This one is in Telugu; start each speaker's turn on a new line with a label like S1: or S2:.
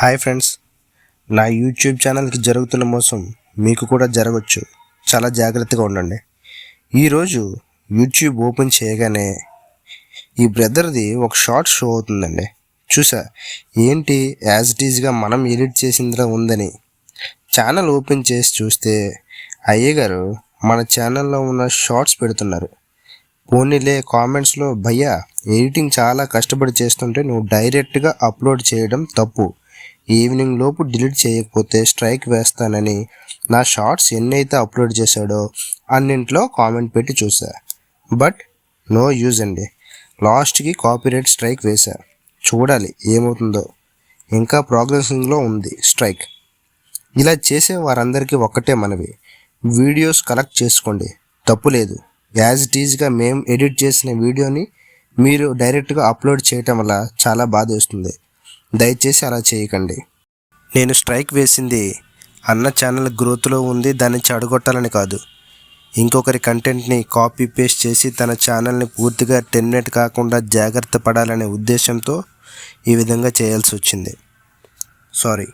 S1: Hi friends. నా యూట్యూబ్ ఛానల్కి జరుగుతున్న మోసం మీకు కూడా జరగవచ్చు చాలా జాగ్రత్తగా ఉండండి. ఈరోజు యూట్యూబ్ ఓపెన్ చేయగానే ఈ బ్రదర్ది ఒక షార్ట్ షో అవుతుందండి. చూసా? ఏంటి? యాజ్ ఇట్ ఈజ్గా మనం ఎడిట్ చేసిందిలా ఉందని. ఛానల్ ఓపెన్ చేసి చూస్తే అయ్యగారు మన ఛానల్లో ఉన్న షార్ట్స్ పెడుతున్నారు. పోనీలే కామెంట్స్లో భయ్యా ఎడిటింగ్ చాలా కష్టపడి చేస్తుంటే నువ్వు డైరెక్ట్గా అప్లోడ్ చేయడం తప్పు. ఈవినింగ్ లోపు డిలీట్ చేయకపోతే స్ట్రైక్ వేస్తానని నా షార్ట్స్ ఎన్నైతే అప్లోడ్ చేశాడో అన్నింట్లో కామెంట్ పెట్టి చూసా బట్ నో యూజ్ అండి. లాస్ట్కి కాపీరైట్ స్ట్రైక్ వేశా. చూడాలి ఏమవుతుందో. ఇంకా ప్రోగ్రెసింగ్లో ఉంది స్ట్రైక్. ఇలా చేసే వారందరికీ ఒక్కటే మనవి. వీడియోస్ కలెక్ట్ చేసుకోండి. తప్పు లేదు. యాజ్ ఇట్ ఈజ్గా మేము ఎడిట్ చేసిన వీడియోని మీరు డైరెక్ట్గా అప్లోడ్ చేయటం వల్ల చాలా బాధ వేస్తుంది దయచేసి అలా చేయకండి. నేను స్ట్రైక్ వేసింది అన్న ఛానల్ గ్రోత్లో ఉంది దాన్ని చెడగొట్టాలని కాదు. ఇంకొకరి కంటెంట్ని కాపీ పేస్ట్ చేసి తన ఛానల్ని పూర్తిగా టెర్మినేట్ కాకుండా జాగ్రత్త పడాలనే ఉద్దేశంతో ఈ విధంగా చేయాల్సి వచ్చింది. సారీ.